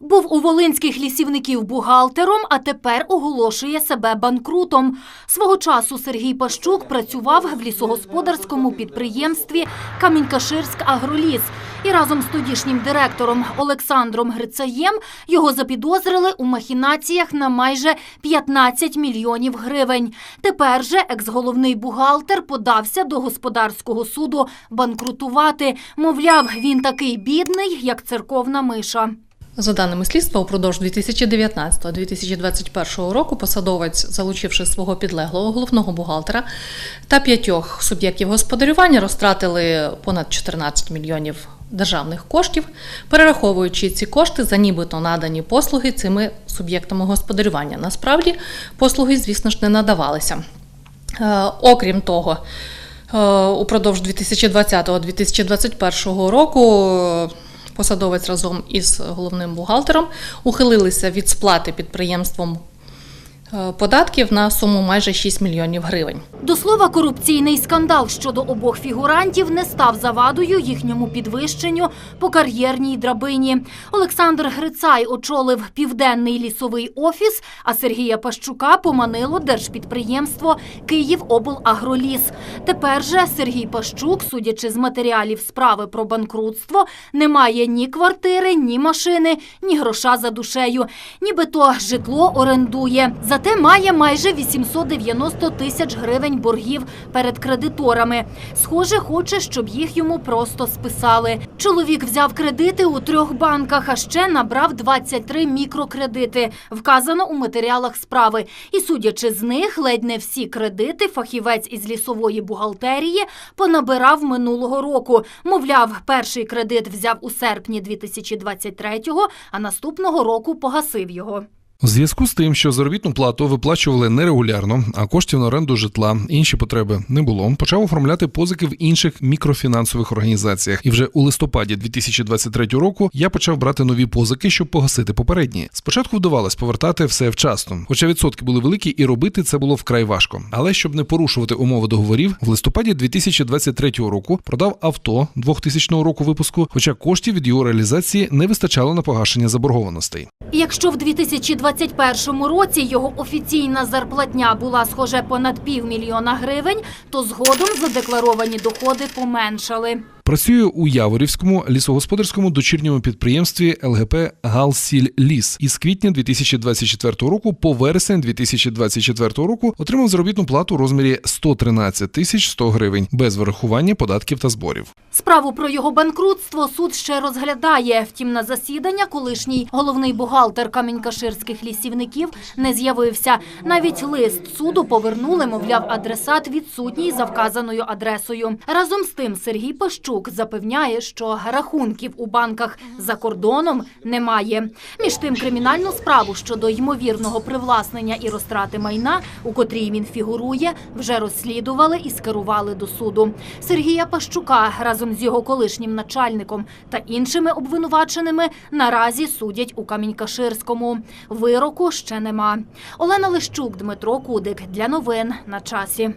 Був у волинських лісівників бухгалтером, а тепер оголошує себе банкрутом. Свого часу Сергій Пащук працював в лісогосподарському підприємстві Камінькаширськ Агроліс. І разом з тодішнім директором Олександром Грицаєм його запідозрили у махінаціях на майже 15 мільйонів гривень. Тепер же екс-головний бухгалтер подався до господарського суду банкрутувати. Мовляв, він такий бідний, як церковна миша. За даними слідства, упродовж 2019-2021 року посадовець, залучивши свого підлеглого головного бухгалтера та п'ятьох суб'єктів господарювання, розтратили понад 14 мільйонів державних коштів, перераховуючи ці кошти за нібито надані послуги цими суб'єктами господарювання. Насправді послуги, звісно ж, не надавалися. Е, Окрім того, е, упродовж 2020-2021 року посадовець разом із головним бухгалтером ухилилися від сплати підприємством податків на суму майже 6 мільйонів гривень. До слова, корупційний скандал щодо обох фігурантів не став завадою їхньому підвищенню по кар'єрній драбині. Олександр Грицай очолив південний лісовий офіс, а Сергія Пащука поманило держпідприємство «Київоблагроліс». Тепер же Сергій Пащук, судячи з матеріалів справи про банкрутство, не має ні квартири, ні машини, ні гроша за душею. Нібито житло орендує. Зате має майже 890 тисяч гривень боргів перед кредиторами. Схоже, хоче, щоб їх йому просто списали. Чоловік взяв кредити у трьох банках, а ще набрав 23 мікрокредити, вказано у матеріалах справи. І судячи з них, ледь не всі кредити фахівець із лісової бухгалтерії понабирав минулого року. Мовляв, перший кредит взяв у серпні 2023-го, а наступного року погасив його. У зв'язку з тим, що заробітну плату виплачували нерегулярно, а коштів на оренду житла, інші потреби не було, почав оформляти позики в інших мікрофінансових організаціях. І вже у листопаді 2023 року я почав брати нові позики, щоб погасити попередні. Спочатку вдавалось повертати все вчасно, хоча відсотки були великі, і робити це було вкрай важко. Але щоб не порушувати умови договорів, в листопаді 2023 року продав авто 2000 року випуску, хоча коштів від його реалізації не вистачало на погашення заборгованостей. Якщо в 2021 році його офіційна зарплатня була схоже понад півмільйона гривень, то згодом задекларовані доходи поменшали. Працює у Яворівському лісогосподарському дочірньому підприємстві ЛГП Галсіль Ліс із квітня 2024 року по вересень 2024 року отримав заробітну плату у розмірі 113 тисяч 100 гривень без вирахування податків та зборів. Справу про його банкрутство суд ще розглядає. Втім, на засідання колишній головний бухгалтер камінькаширських лісівників не з'явився. Навіть лист суду повернули, мовляв, адресат відсутній за вказаною адресою. Разом з тим Сергій Пащук запевняє, що рахунків у банках за кордоном немає. Між тим, кримінальну справу щодо ймовірного привласнення і розтрати майна, у котрій він фігурує, вже розслідували і скерували до суду. Сергія Пащука разом з його колишнім начальником та іншими обвинуваченими наразі судять у Камінькаширському. Вироку ще нема. Олена Лищук, Дмитро Кудик для новин на часі.